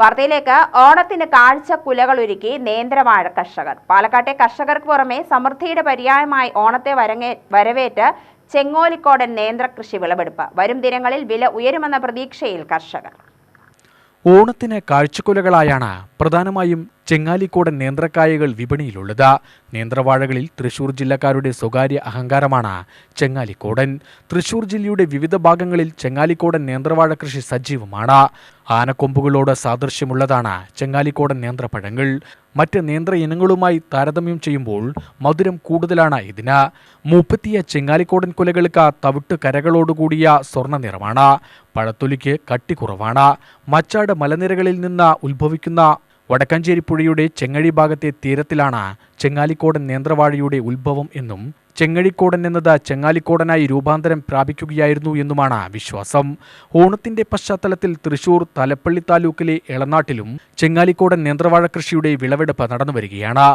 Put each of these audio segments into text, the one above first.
വാർത്തയിലേക്ക്. ഓണത്തിന് കാഴ്ച കുലകളൊരുക്കി നേന്ത്രവാഴ കർഷകർ. പാലക്കാട്ടെ കർഷകർക്ക് പുറമെ സമൃദ്ധിയുടെ പര്യായമായി ഓണത്തെ വരങ്ങേ വരവേറ്റ് ചെങ്ങോലിക്കോടൻ നേന്ത്ര കൃഷി വിളവെടുപ്പ്. വരും ദിനങ്ങളിൽ വില ഉയരുമെന്ന പ്രതീക്ഷയിൽ കർഷകർ. ഓണത്തിന് കാഴ്ചക്കുലകളായാണ് പ്രധാനമായും ചെങ്ങാലിക്കോടൻ നേന്ത്രക്കായകൾ വിപണിയിലുള്ളത്. നേന്ത്രവാഴകളിൽ തൃശൂർ ജില്ലക്കാരുടെ സ്വകാര്യ അഹങ്കാരമാണ് ചെങ്ങാലിക്കോടൻ. തൃശൂർ ജില്ലയുടെ വിവിധ ഭാഗങ്ങളിൽ ചെങ്ങാലിക്കോടൻ നേന്ത്രവാഴ കൃഷി സജീവമാണ്. ആനക്കൊമ്പുകളോട് സാദൃശ്യമുള്ളതാണ് ചെങ്ങാലിക്കോടൻ നേന്ത്രപ്പഴങ്ങൾ. മറ്റ് നേന്ത്ര ഇനങ്ങളുമായി താരതമ്യം ചെയ്യുമ്പോൾ മധുരം കൂടുതലാണ് ഇതിന്. മൂപ്പത്തിയ ചെങ്ങാലിക്കോടൻ കുലകൾക്ക് തവിട്ട് കരകളോടുകൂടിയ സ്വർണ നിറമാണ്. പഴത്തൊലിക്ക് കട്ടി കുറവാണ്. മച്ചാട് മലനിരകളിൽ നിന്ന് ഉത്ഭവിക്കുന്ന വടക്കഞ്ചേരി പുഴയുടെ ചെങ്ങഴി ഭാഗത്തെ തീരത്തിലാണ് ചെങ്ങാലിക്കോടൻ നേന്ത്രവാഴയുടെ ഉത്ഭവം എന്നും ചെങ്ങഴിക്കോടൻ എന്നത് ചെങ്ങാലിക്കോടനായി രൂപാന്തരം പ്രാപിക്കുകയായിരുന്നു എന്നുമാണ് വിശ്വാസം. ഓണത്തിന്റെ പശ്ചാത്തലത്തിൽ തൃശൂർ തലപ്പള്ളി താലൂക്കിലെ എളനാട്ടിലും ചെങ്ങാലിക്കോടൻ നേന്ത്രവാഴ കൃഷിയുടെ വിളവെടുപ്പ് നടന്നുവരികയാണ്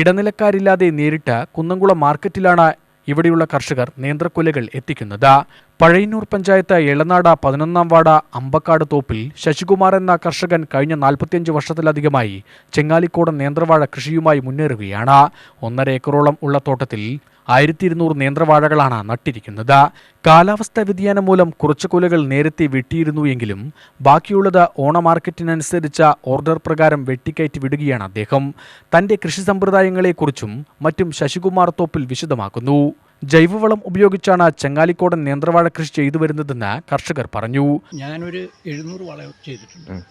ഇടനിലക്കാരില്ലാതെ നേരിട്ട് കുന്നംകുളം മാർക്കറ്റിലാണ് ഇവിടെയുള്ള കർഷകർ നേന്ത്രക്കൊലകൾ എത്തിക്കുന്നത്. പഴയന്നൂർ പഞ്ചായത്ത് എളനാട പതിനൊന്നാം വാർഡ് അമ്പക്കാട് തോപ്പിൽ ശശികുമാർ എന്ന കർഷകൻ കഴിഞ്ഞ നാൽപ്പത്തിയഞ്ച് വർഷത്തിലധികമായി ചെങ്ങാലിക്കോട് നേന്ത്രവാഴ കൃഷിയുമായി മുന്നേറുകയാണ്. ഒന്നര ഏക്കറോളം ഉള്ള തോട്ടത്തിൽ ആയിരത്തി ഇരുന്നൂറ് നേന്ത്രവാഴകളാണ് നട്ടിരിക്കുന്നത്. കാലാവസ്ഥാ വ്യതിയാനം മൂലം കുറച്ച് കൊലകൾ നേരത്തെ വെട്ടിയിരുന്നു എങ്കിലും ബാക്കിയുള്ളത് ഓണമാർക്കറ്റിനനുസരിച്ച ഓർഡർ പ്രകാരം വെട്ടിക്കയറ്റി വിടുകയാണ് അദ്ദേഹം. തന്റെ കൃഷി സമ്പ്രദായങ്ങളെക്കുറിച്ചും മറ്റും ശശികുമാർ തോപ്പിൽ വിശദമാക്കുന്നു. ജൈവവളം ഉപയോഗിച്ചാണ് ചെങ്ങാലിക്കോടൻ നേന്ത്രവാഴ കൃഷി ചെയ്തു വരുന്നതെന്ന് കർഷകർ പറഞ്ഞു. ഞാനൊരു എഴുന്നൂറ് വാഴ ചെയ്തിട്ടുണ്ട്.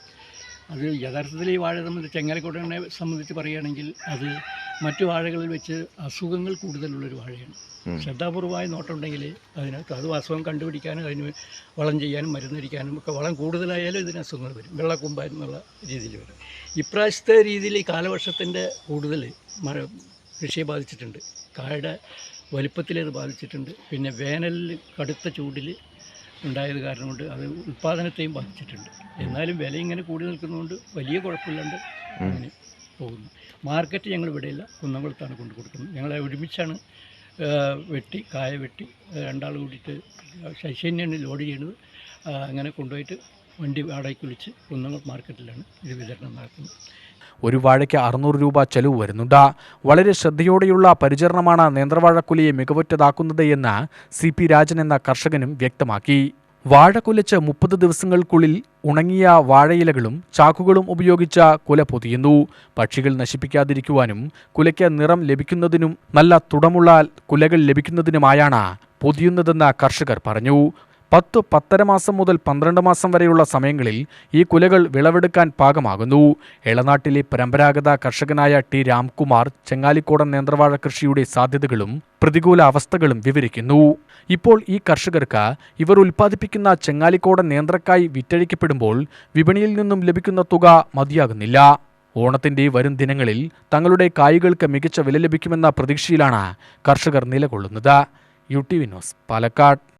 അത് യഥാർത്ഥത്തിൽ ഈ വാഴ സംബന്ധിച്ച് ചെങ്ങാലിക്കോട്ടനെ സംബന്ധിച്ച് പറയുകയാണെങ്കിൽ അത് മറ്റു വാഴകളിൽ വെച്ച് അസുഖങ്ങൾ കൂടുതലുള്ളൊരു വാഴയാണ്. ശ്രദ്ധാപൂർവമായ നോട്ടമുണ്ടെങ്കിൽ അതിനകത്ത് അത് അസുഖം കണ്ടുപിടിക്കാനും അതിന് വളം ചെയ്യാനും മരുന്നടിക്കാനും ഒക്കെ വളം കൂടുതലായാലും ഇതിന് അസുഖങ്ങൾ വരും. വെള്ളക്കുമ്പ എന്നുള്ള രീതിയിൽ വരും. ഇപ്രാവശ്യത്തെ രീതിയിൽ ഈ കാലവർഷത്തിന്റെ കൂടുതൽ മഴ കൃഷിയെ ബാധിച്ചിട്ടുണ്ട്. കായുടെ വലിപ്പത്തിൽ അത് ബാധിച്ചിട്ടുണ്ട്. പിന്നെ വേനലിൽ കടുത്ത ചൂടിൽ ഉണ്ടായത് കാരണം കൊണ്ട് അത് ഉൽപ്പാദനത്തെയും ബാധിച്ചിട്ടുണ്ട്. എന്നാലും വില ഇങ്ങനെ കൂടി നിൽക്കുന്നതുകൊണ്ട് വലിയ കുഴപ്പമില്ലാണ്ട് അങ്ങനെ പോകുന്നു. മാർക്കറ്റ് ഞങ്ങൾ ഇവിടെയില്ല. കുന്നംകുളത്താണ് കൊണ്ടു കൊടുക്കുന്നത്. ഞങ്ങളെ ഒരുമിച്ചാണ് വെട്ടി കായ വെട്ടി രണ്ടാൾ കൂടിയിട്ട് ശൈശന്യാണ് ലോഡ് ചെയ്യുന്നത്. അങ്ങനെ കൊണ്ടുപോയിട്ട് വണ്ടി വാടകയ്ക്ക് വിളിച്ച് കുന്നംകുളം മാർക്കറ്റിലാണ് ഇത് വിതരണം നടക്കുന്നത് ഒരു വാഴയ്ക്ക് അറുന്നൂറ് രൂപ ചെലവ് വരുന്നുണ്ട്. വളരെ ശ്രദ്ധയോടെയുള്ള പരിചരണമാണ് നേന്ത്രവാഴക്കുലയെ മികവുറ്റതാക്കുന്നത് എന്ന് സി പി രാജൻ എന്ന കർഷകനും വ്യക്തമാക്കി. വാഴ കുലച്ച് മുപ്പത് ദിവസങ്ങൾക്കുള്ളിൽ ഉണങ്ങിയ വാഴയിലകളും ചാക്കുകളും ഉപയോഗിച്ച കുല പൊതിയുന്നു. പക്ഷികൾ നശിപ്പിക്കാതിരിക്കുവാനും കുലയ്ക്ക് നിറം ലഭിക്കുന്നതിനും നല്ല തുടമുള്ള കുലകൾ ലഭിക്കുന്നതിനുമായാണ് പൊതിയുന്നതെന്ന് കർഷകർ പറഞ്ഞു. പത്ത് പത്തര മാസം മുതൽ പന്ത്രണ്ട് മാസം വരെയുള്ള സമയങ്ങളിൽ ഈ കുലകൾ വിളവെടുക്കാൻ പാകമാകുന്നു. എളനാട്ടിലെ പരമ്പരാഗത കർഷകനായ ടി. രാംകുമാർ ചെങ്ങാലിക്കോടൻ നേന്ത്രവാഴ കൃഷിയുടെ സാധ്യതകളും പ്രതികൂല അവസ്ഥകളും വിവരിക്കുന്നു. ഇപ്പോൾ ഈ കർഷകർക്ക് ഇവർ ഉൽപ്പാദിപ്പിക്കുന്ന ചെങ്ങാലിക്കോടൻ നേന്ത്രക്കായി വിറ്റഴിക്കപ്പെടുമ്പോൾ വിപണിയിൽ നിന്നും ലഭിക്കുന്ന തുക മതിയാകുന്നില്ല. ഓണത്തിന്റെ വരും ദിനങ്ങളിൽ തങ്ങളുടെ കായ്കൾക്ക് മികച്ച വില ലഭിക്കുമെന്ന പ്രതീക്ഷയിലാണ് കർഷകർ നിലകൊള്ളുന്നത്. U T Vinos Palakkad.